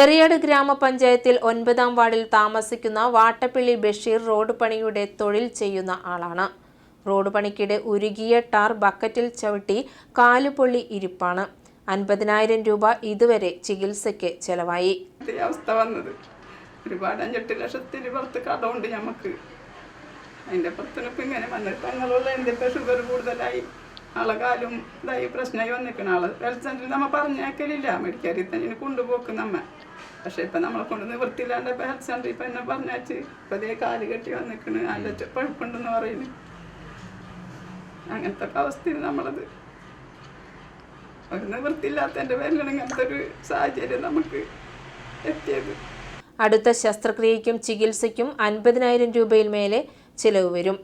എറിയാട് ഗ്രാമപഞ്ചായത്തിൽ ഒൻപതാം വാർഡിൽ താമസിക്കുന്ന വാട്ടപ്പിള്ളി ബഷീർ റോഡ് പണിയുടെ തൊഴിൽ ചെയ്യുന്ന ആളാണ്. റോഡ് പണിക്കിടെ ഉരുകിയ ടാർ ബക്കറ്റിൽ ചവിട്ടി കാലുപൊള്ളി ഇരിപ്പാണ്. അൻപതിനായിരം രൂപ ഇതുവരെ ചികിത്സയ്ക്ക് ചെലവായി. അവസ്ഥ വന്നത്. ഒരുപാട് അഞ്ചെട്ട് ലക്ഷത്തിന് പുറത്ത് കടമുണ്ട് ഞമ്മക്ക്. അതിന്റെ ഇങ്ങനെ വന്നിട്ട് തങ്ങളുള്ള എന്തൊക്കെ ഷുഗർ കൂടുതലായി? ആളെ കാലും ഇതായി പ്രശ്നമായി വന്നിരിക്കണം ആൾ. ഹെൽത്ത് സെന്ററിൽ നമ്മൾ പറഞ്ഞേക്കലില്ല മെഡിക്കലിൽ തന്നെ കൊണ്ടുപോക്കും നമ്മ. പക്ഷെ ഇപ്പം നമ്മളെ കൊണ്ട് നിവൃത്തിയില്ലാണ്ട് ഇപ്പം ഹെൽത്ത് സെന്ററിൽ ഇപ്പം എന്നെ പറഞ്ഞാച്ച് ഇപ്പം അതേ കാൽ കെട്ടി വന്നിക്കണ് അതിന്റെ പഴുപ്പുണ്ടെന്ന് പറയുന്നു. അങ്ങനത്തെ അവസ്ഥയിൽ നമ്മളത്. ഒരു നിവൃത്തിയില്ലാത്തതിന്റെ പേരിലാണ് ഇങ്ങനത്തെ ഒരു സാഹചര്യം നമുക്ക് എത്തിയത്. അടുത്ത ശസ്ത്രക്രിയയ്ക്കും ചികിത്സയ്ക്കും അൻപതിനായിരം രൂപയിൽ മേലെ ചിലവ് വരും.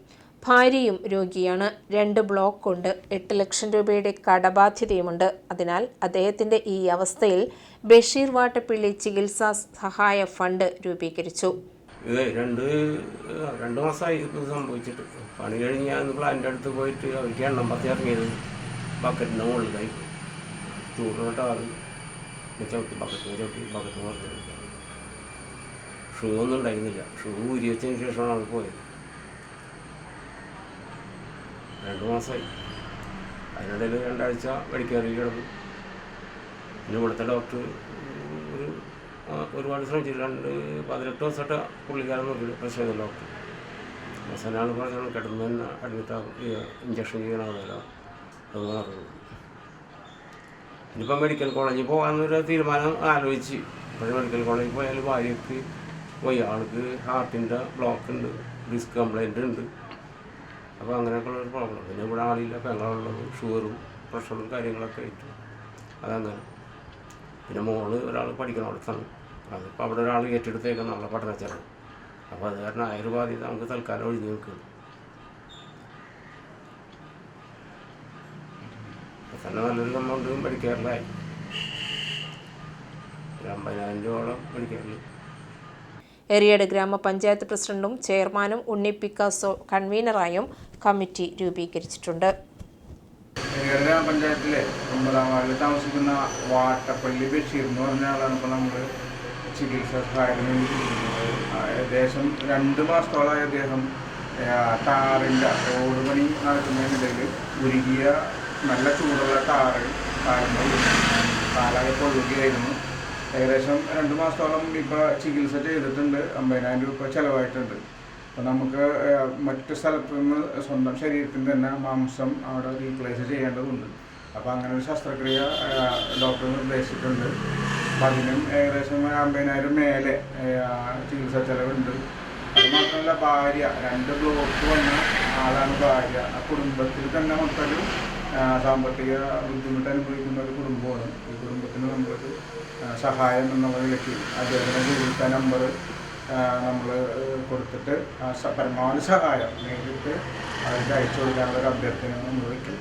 ഭാര്യയും രോഗിയാണ്. രണ്ട് ബ്ലോക്ക് ഉണ്ട്. എട്ട് ലക്ഷം രൂപയുടെ കടബാധ്യതയുമുണ്ട്. അതിനാൽ അദ്ദേഹത്തിന്റെ ഈ അവസ്ഥയിൽ ബഷീർ വാട്ടപ്പിള്ളി ചികിത്സാ സഹായ ഫണ്ട് രൂപീകരിച്ചു. ഇത് രണ്ട് രണ്ട് മാസമായി ഇത് സംഭവിച്ചിട്ട്. പണി കഴിഞ്ഞ് ഞാൻ പ്ലാന്റെ അടുത്ത് പോയിട്ട് അവർക്ക് എണ്ണം പത്തി ഇറങ്ങിയത് ബക്കറ്റിന്റെ മുകളിലായി. ചൂടിനോട്ട് ആറ് ചവിട്ടി ബക്കറ്റ് ചവിട്ടി ബക്കറ്റ് മറിഞ്ഞു ഷൂ ഒന്നും ഉണ്ടായിരുന്നില്ല. ഷൂ ഊരി വെച്ചതിന് ശേഷമാണ് അവിടെ പോയത്. രണ്ട് മാസമായി. അതിനിടയിൽ രണ്ടാഴ്ച മെഡിക്കൽ കിടന്നു. പിന്നെ ഇവിടുത്തെ ഡോക്ടർ ഒരു ഒരുപാട് ശ്രമിച്ചു രണ്ട് പതിനെട്ട് ദിവസമായിട്ട് പുള്ളിക്കാരൻ നോക്കി പ്രശ്നം ഇല്ല ഡോക്ടർ അവസാനമാണ് പറഞ്ഞത് കിടന്ന് തന്നെ അഡ്മിറ്റ് ആകും ഇഞ്ചക്ഷൻ ചെയ്യണമെന്നല്ല അത് മാറും ഇനിയിപ്പോൾ മെഡിക്കൽ കോളേജിൽ പോകാമെന്നൊരു തീരുമാനം ആലോചിച്ച്. പക്ഷേ മെഡിക്കൽ കോളേജിൽ പോയാൽ ഭാര്യയ്ക്ക് പോയി. ആൾക്ക് ഹാർട്ടിന്റെ ബ്ലോക്ക് ഉണ്ട് ഡിസ്ക് കംപ്ലൈന്റ് ഉണ്ട്. അപ്പോൾ അങ്ങനെയൊക്കെയുള്ള ഒരു പ്രോബ്ലം. പിന്നെ ഇവിടെ ആളില്ല പെങ്ങളുള്ളത് ഷുഗറും പ്രഷറും കാര്യങ്ങളൊക്കെ ആയിട്ട് അതങ്ങനെ. പിന്നെ മോൾ ഒരാൾ പഠിക്കണം അടുത്താണ് അതിപ്പോൾ അവിടെ ഒരാൾ ഏറ്റെടുത്തേക്കുന്ന നല്ല പഠനച്ചാണ് അപ്പോൾ അത് കാരണം ആ ഒരു ബാധ്യത നമുക്ക് തൽക്കാലം ഒഴിഞ്ഞു നിൽക്കുന്നു തന്നെ നല്ലൊരു എമൗണ്ട് പഠിക്കാറില്ലായി ഒരു അമ്പതിനായിരം രൂപയോളം മെഡിക്കറിൽ എറിയട് ഗ്രാമപഞ്ചായത്ത് പ്രസിഡന്റും ചെയർമാനും ഉണ്ണി പിക്കാസോ കൺവീനറായും കമ്മിറ്റി രൂപീകരിച്ചിട്ടുണ്ട് ഗ്രാമപഞ്ചായത്തിലെ ഒമ്പതാം വാർഡിൽ താമസിക്കുന്ന വാട്ടപ്പള്ളി ബഷീർ എന്ന് പറഞ്ഞ ആളാണ് ഇപ്പോൾ നമ്മൾ ചികിത്സ. ആ, ഏകദേശം രണ്ട് മാസത്തോളമായി അദ്ദേഹം ടാറിന്റെ റോഡ് പണി നടക്കുന്നതിനിടയിൽ ഉരുകിയ നല്ല ചൂടുള്ള ടാറ് കാലുമ്പോൾ കാലാകെ പൊള്ളുകയായിരുന്നു ഏകദേശം രണ്ട് മാസത്തോളം ഇപ്പോൾ ചികിത്സ ചെയ്തിട്ടുണ്ട്. അമ്പതിനായിരം രൂപ ചിലവായിട്ടുണ്ട്. അപ്പോൾ നമുക്ക് മറ്റു സ്ഥലത്തു നിന്ന് സ്വന്തം ശരീരത്തിൽ തന്നെ മാംസം അവിടെ റീപ്ലേസ് ചെയ്യേണ്ടതുണ്ട്. അപ്പോൾ അങ്ങനെ ഒരു ശസ്ത്രക്രിയ ഡോക്ടർ നിർദ്ദേശിച്ചിട്ടുണ്ട്. അപ്പം അതിനും ഏകദേശം അമ്പതിനായിരം മേലെ ചികിത്സ ചെലവുണ്ട്. അത് മാത്രമല്ല ഭാര്യ രണ്ട് ബ്ലോക്ക് വന്ന ആളാണ് ഭാര്യ. ആ കുടുംബത്തിൽ തന്നെ മൊത്തം സാമ്പത്തിക ബുദ്ധിമുട്ട് അനുഭവിക്കുന്ന ഒരു കുടുംബമാണ്. ഈ കുടുംബത്തിന് നമ്മളൊരു സഹായം എന്നുള്ള നിലയ്ക്ക് അദ്ദേഹത്തിന്റെ ജീവിത നമ്പർ നമ്മൾ കൊടുത്തിട്ട് ആ പരമാവധി സഹായം നേരിട്ട് അവർക്ക് അയച്ചു കൊടുക്കാനുള്ള ഒരു അഭ്യർത്ഥന നമ്മൾ വയ്ക്കും